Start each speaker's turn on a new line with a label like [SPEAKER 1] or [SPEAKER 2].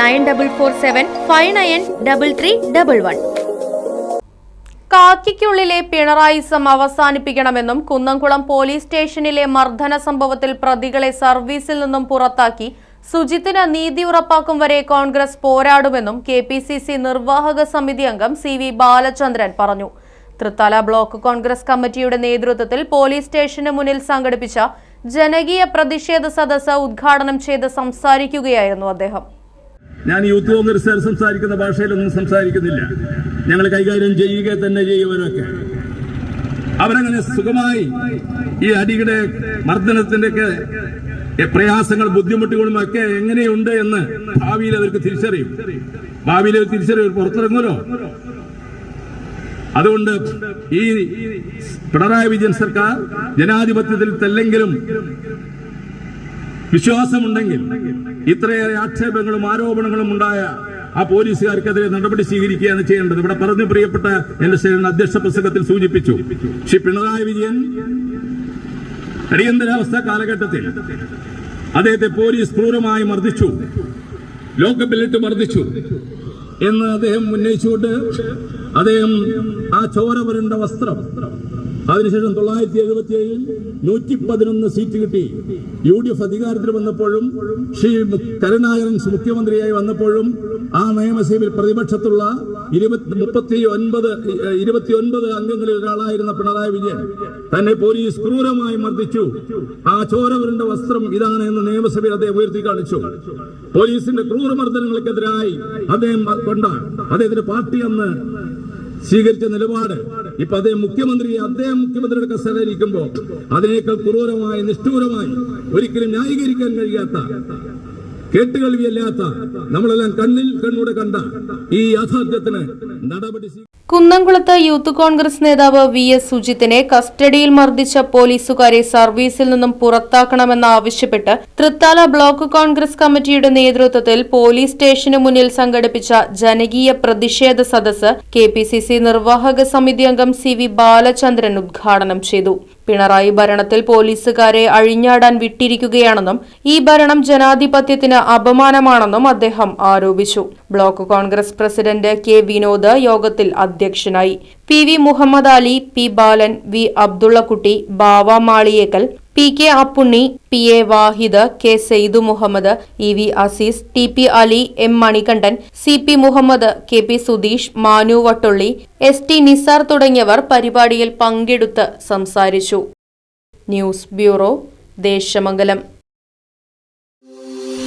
[SPEAKER 1] nine double four seven five nine double three double one. കാക്കിക്കുള്ളിലെ പിണറായിസം അവസാനിപ്പിക്കണമെന്നും Kunnamkulam police സ്റ്റേഷനിലെ മർദ്ദന സംഭവത്തിൽ പ്രതികളെ സർവീസിൽ നിന്നും പുറത്താക്കി സുജിത്തിന് നീതി ഉറപ്പാക്കും വരെ കോൺഗ്രസ് പോരാടുമെന്നും കെ പി സി സി നിർവാഹക സമിതി അംഗം സി വി ബാലചന്ദ്രൻ പറഞ്ഞു. തൃത്തല ബ്ലോക്ക് കോൺഗ്രസ് കമ്മിറ്റിയുടെ നേതൃത്വത്തിൽ പോലീസ് സ്റ്റേഷന് മുന്നിൽ സംഘടിപ്പിച്ച ജനകീയ പ്രതിഷേധ സദസ്സ് ഉദ്ഘാടനം ചെയ്ത് സംസാരിക്കുകയായിരുന്നു അദ്ദേഹം.
[SPEAKER 2] ഞാൻ യൂത്ത് കോൺഗ്രസ്സുകാർ സംസാരിക്കുന്ന ഭാഷയിലൊന്നും സംസാരിക്കുന്നില്ല. ഞങ്ങൾ കൈകാര്യം ചെയ്യുക തന്നെ ചെയ്യുവരൊക്കെ അവരങ്ങനെ സുഖമായി ഈ അടിയുടെ മർദ്ദനത്തിന്റെ ഒക്കെ പ്രയാസങ്ങൾ ബുദ്ധിമുട്ടുകളും ഒക്കെ എങ്ങനെയുണ്ട് എന്ന് ഭാവിയിൽ അവർക്ക് തിരിച്ചറിയും. ഭാവിയിൽ അവർ തിരിച്ചറിയും പുറത്തിറങ്ങുമല്ലോ. അതുകൊണ്ട് ഈ പിണറായി വിജയൻ സർക്കാർ ജനാധിപത്യത്തിൽ തെല്ലെങ്കിലും വിശ്വാസമുണ്ടെങ്കിൽ ഇത്രയേറെ ആക്ഷേപങ്ങളും ആരോപണങ്ങളും ഉണ്ടായ ആ പോലീസുകാർക്കെതിരെ നടപടി സ്വീകരിക്കുകയാണ് ചെയ്യേണ്ടത്. ഇവിടെ പറഞ്ഞു പ്രിയപ്പെട്ട എന്റെ സേവന അധ്യക്ഷ പ്രസംഗത്തിൽ സൂചിപ്പിച്ചു ശ്രീ പിണറായി വിജയൻ അടിയന്തരാവസ്ഥ കാലഘട്ടത്തിൽ അദ്ദേഹത്തെ പോലീസ് ക്രൂരമായി മർദ്ദിച്ചു ലോക്കപ്പിലിട്ട് മർദ്ദിച്ചു എന്ന് അദ്ദേഹം ഉന്നയിച്ചുകൊണ്ട് അദ്ദേഹം ആ ചോര വരേണ്ട വസ്ത്രം അതിനുശേഷം തൊള്ളായിരത്തി എഴുപത്തി ഏഴിൽ നൂറ്റി പതിനൊന്ന് സീറ്റ് കിട്ടി. യു ഡി എഫ് അധികാരത്തിൽ വന്നപ്പോഴും ശ്രീ കരുണാകരൻ മുഖ്യമന്ത്രിയായി വന്നപ്പോഴും ആ നിയമസഭയിൽ പ്രതിപക്ഷത്തുള്ള മുപ്പത്തി ഒൻപത് ഇരുപത്തി ഒൻപത് അംഗങ്ങളിൽ ഒരാളായിരുന്ന പിണറായി വിജയൻ തന്നെ പോലീസ് ക്രൂരമായി മർദ്ദിച്ചു. ആ ചോരവരുടെ വസ്ത്രം ഇതാണ് എന്ന് നിയമസഭയിൽ അദ്ദേഹം ഉയർത്തി കാണിച്ചു. പോലീസിന്റെ ക്രൂരമർദ്ദനങ്ങൾക്കെതിരായി അദ്ദേഹം കൊണ്ട അദ്ദേഹത്തിന്റെ പാർട്ടി അന്ന് സ്വീകരിച്ച നിലപാട് ഇപ്പൊ അദ്ദേഹം മുഖ്യമന്ത്രി അദ്ദേഹം മുഖ്യമന്ത്രിയുടെ കസേരയിരിക്കുമ്പോൾ അതിനേക്കാൾ ക്രൂരമായി നിഷ്ഠൂരമായി ഒരിക്കലും ന്യായീകരിക്കാൻ കഴിയാത്ത കേട്ടുകേൾവിയല്ലാത്ത നമ്മളെല്ലാം കണ്ണിൽ കണ്ണൂടെ കണ്ട ഈ യാഥാർത്ഥ്യത്തിന്
[SPEAKER 1] കുന്നംകുളത്ത് യൂത്ത് കോൺഗ്രസ് നേതാവ് വി എസ് സുജിത്തിനെ കസ്റ്റഡിയിൽ മർദ്ദിച്ച പോലീസുകാരെ സർവീസിൽ നിന്നും പുറത്താക്കണമെന്നാവശ്യപ്പെട്ട് തൃത്താല ബ്ലോക്ക് കോൺഗ്രസ് കമ്മിറ്റിയുടെ നേതൃത്വത്തിൽ പോലീസ് സ്റ്റേഷന് മുന്നിൽ സംഘടിപ്പിച്ച ജനകീയ പ്രതിഷേധ സദസ് കെ നിർവാഹക സമിതി അംഗം സി വി ബാലചന്ദ്രൻ ഉദ്ഘാടനം ചെയ്തു. പിണറായി ഭരണത്തിൽ പോലീസുകാരെ അഴിഞ്ഞാടാൻ വിട്ടിരിക്കുകയാണെന്നും ഈ ഭരണം ജനാധിപത്യത്തിന് അപമാനമാണെന്നും അദ്ദേഹം ആരോപിച്ചു. Block Congress president K Vinod യോഗത്തിൽ അധ്യക്ഷനായി. P V Muhammad Ali P Balan V Abdullakutty Bava Maliyekkal P K Appunni P A Vahid K Saidu Muhammad E V Azeez T P Ali M Manikandan C P Muhammad K P Sudheesh Manu Vattulli S T Nisar തുടങ്ങിയവർ പരിപാടിയിൽ പങ്കെടുത്ത് സംസാരിച്ചു. News bureau Desamangalam.